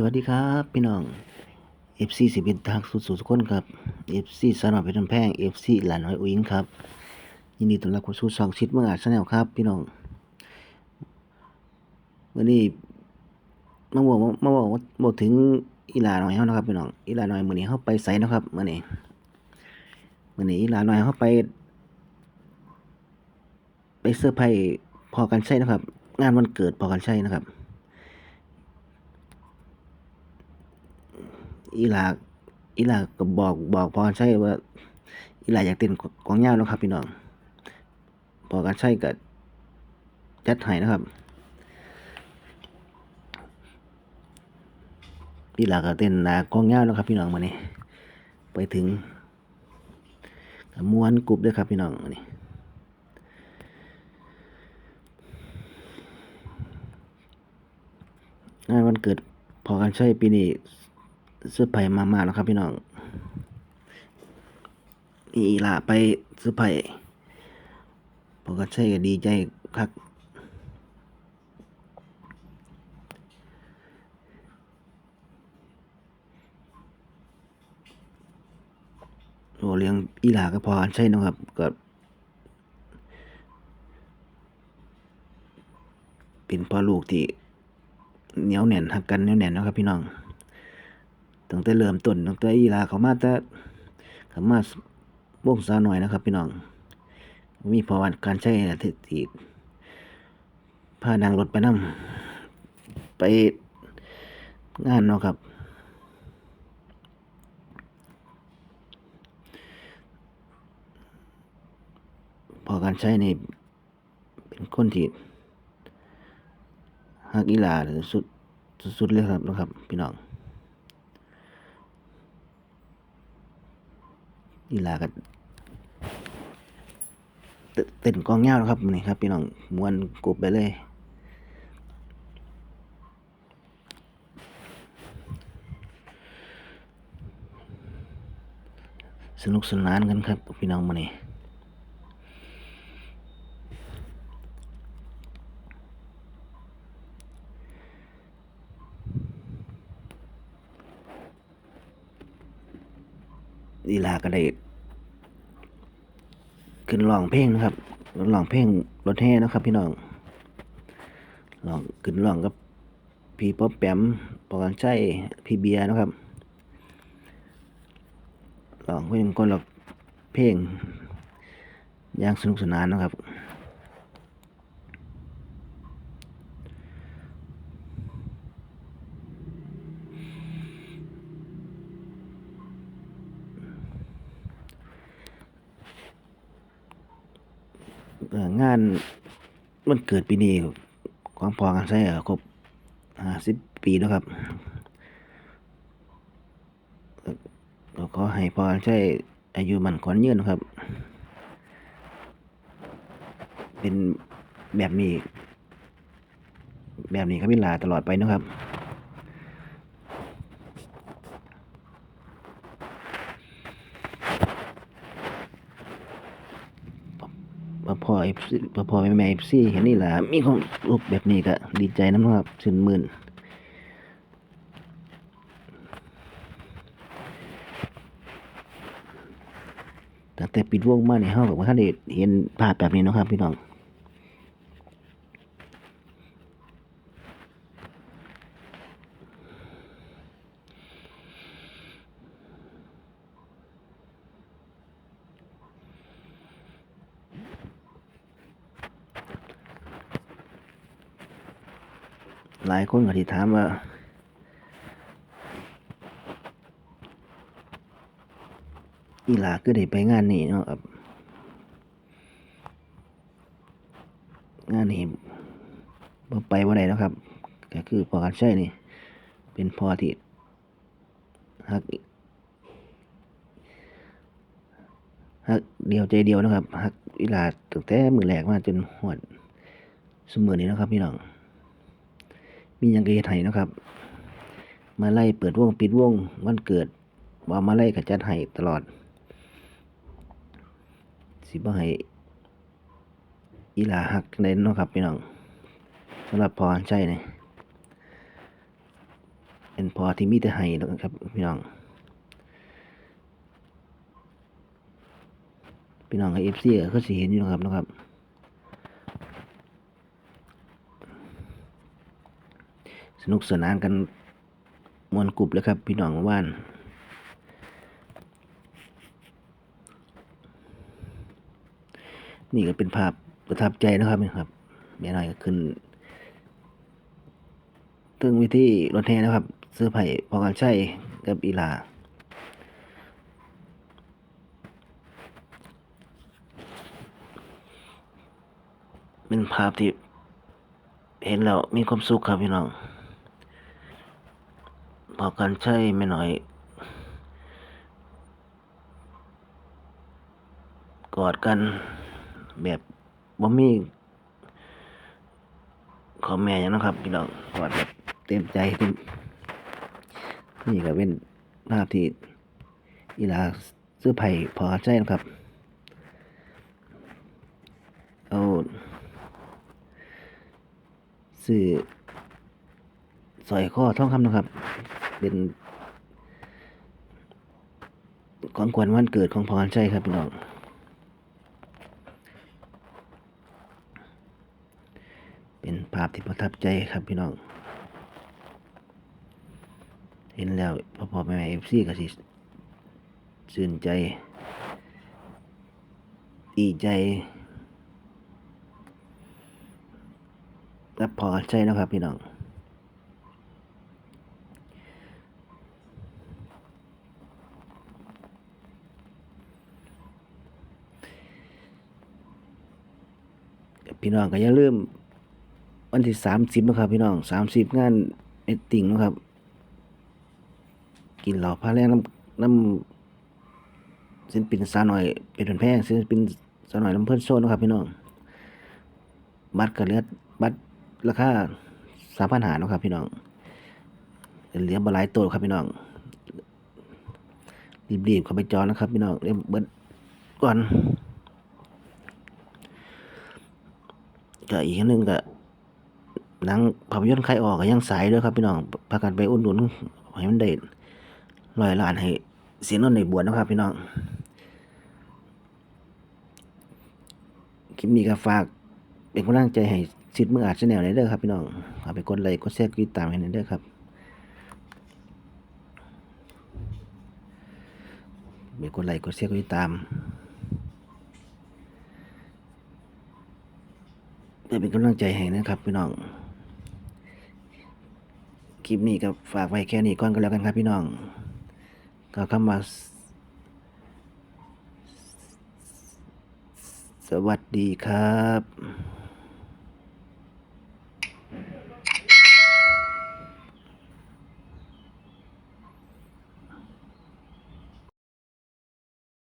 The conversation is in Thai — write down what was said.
สวัสดีครับ พี่น้อง FC สิเป็นทางสุดสุดทุกคนครับ FC สนอเพชรแพง FC หลานน้อยอุ๋งครับ ยินดีต้อนรับเข้าสู่ช่องชิดเมื่ออาจชแนลครับ พี่น้องวันนี้มาบอกมาบอกว่าบอกถึงอีหลาน้อยเฮานะครับพี่น้องอีหลาน้อยมื้อนี้เฮาไปไสนะครับมื้อนี้มื้อนี้อีหลาน้อยเฮาไป ไปเซอร์ไพรส์พอกันใช่นะครับ งานวันเกิดพอกันใช่นะครับ อีหลาอีหลาก็บอกบอกพอกันใช่ว่า อีหลาอยากเต้นกองยาวเนาะครับพี่น้องพอกันใช่ก็จัดให้นะครับอีหลาก็เต้นหนากลองยาวแล้วครับ พี่น้องมานี่ไปถึงม้วนกรุบด้วยครับพี่น้องนี่งานวันเกิดพอกันใช่ปีนี้ เสื้อไผ่มากๆแล้วครับพี่น้องนี่อีหลาไปเสื้อไผ่พอกันใช่ก็ดีใจคักโอ้เลี้ยงอีหลาก็พอใช่นะครับก็เป็นพ่อลูกที่เหนียวแน่นหักกันเหนียวแน่นนะครับพี่น้อง ตั้งแต่เริ่มต้นตั้งแต่อีลาเขามาแต่เขามาวงสาวหน่อยนะครับ พี่น้อง มีพอวันการใช้นะที่พานั่งรถไปนํไปงานเนาะครับพอการใช้นี่เป็นคนที่ฮักอีลาสุดสุดเลยครับนะครับ พี่น้อง อีหลาก็เตเต้นกองยาครับนี่ครับพี่น้องมวนกรุบไปเลยสนุกสนานกันครับพี่น้องมานี่ลีลาก็ได้ ขึ้นลองเพลงนะครับร้องเพลงรถแห่นะครับ พี่น้องลองขึ้นลองกับพี่ป๊อปแปมปอกันใช้พี่เบียร์นะครับลองเพลงคนละเพลงอย่างสนุกสนานนะครับ เอ่อ งานวันเกิดปีนี้ของพอกันใช่ครบห้าสิบปีแล้วครับก็ขอให้พอกันใช้อายุมันขวัญยืนครับ เป็นแบบนี้ แบบนี้ครับพี่ลาตลอดไปนะครับ พอพอเอฟซีพอพอแม่แม่เอฟซีเห็นนี่แหละมีความรูปแบบนี้ก็ดีใจนะครับชื่นมื่นตั้งแต่ปิดวงมาในห้องกับว่าท่านได้เห็นภาพแบบนี้นะครับพี่น้อง หลายคนก็ที่ถามว่าอีหลาก็ได้ไปงานนี้เนาะครับงานนี้บ่ไปบ่ได้เนาะครับ ก็คือพอกันใช่นี่ เป็นพ่อที่ฮักฮักเดียวใจเดียวนะครับฮักอีหลาตั้งแต่มือแรกมาจนหอดสมือนี้นะครับพี่น้อง มียังเฮ็ดให้นะครับ มาไล่เปิดวงปิดวงวันเกิด ว่ามาไล่ก็จัดให้ตลอด สิบ่ให้อีหลาฮักใดเนะครับพี่น้องสำหรับพรใจนี่เป็นพอที่มีแต่ให้แล้วครับพี่น้องพี่น้องกับเอฟซีก็สิเห็นอยู่นะครับนะครับ สนุกสนานกันมวนกรุบเลยครับ พี่น้องว่านนี่ก็เป็นภาพประทับใจนะครับนี่ครับแม่น้อยก็ขึ้นถึงวิธีรถแห่นะครับเสื้อไผ่พอกันใช่กับอีลาเป็นภาพที่เห็นแล้วมีความสุขครับพี่น้อง พอกันใช่ไม่น้อย กอดกันแบบบ่มีขอแม่ยังนะครับพี่น้องกอดแบบเต็มใจเต็มนี่ก็เป็นภาพที่อีลาเสื้อไผ่พอกันใช่นะครับเอาซื้อ สอยข้อทองคำนะครับ เป็นของขวัญวันเกิดของพรชัยครับพี่น้องเป็นภาพที่ประทับใจครับพี่น้อง เห็นแล้วพอพอแม่เอฟซีก็สิชื่นใจดีใจรับพอใจนะครับพี่น้อง พี่น้องก็อย่าลืมวันที่สามสิบนะครับพี่น้องสามสิบงานเอตติ้งนะครับ กินเหล่าพาแรงน้ำน้ำศิลปินสาหน่อยเป็นแพงศิลปินสาหน่อยลำเพิ่นโซนนะครับ พี่น้องบัตรก็เลือดบัตรราคาสามพันหานะครับ พี่น้องเหลือบหลายตัวครับพี่น้องรีบๆเข้าไปจองนะครับ พี่น้องเรียบเบิดก่อน ก็อีกหนึงก็หนังภาพยนตร์ใครออกก็ยังสายด้วยครับพี่น้องพากันไปอุดหนุนให้มันได้ร้อยล้านให้เสียนนในบวชนะครับพี่น้องคลิปนี้ก็ฝากเป็นกำลังใจให้สิทธิ์มืออาจแนลในเด้อครับพี่น้องฝากไปกดไลค์กดแชร์กดติดตามให้ในเด้อครับไปกดไลค์กดแชร์กดติดตาม เป็นกำลังใจให้นะครับพี่น้องคลิปนี้ก็ฝากไว้แค่นี้ก่อนก็แล้วกันครับพี่น้อง ก็คำว่าสวัสดีครับ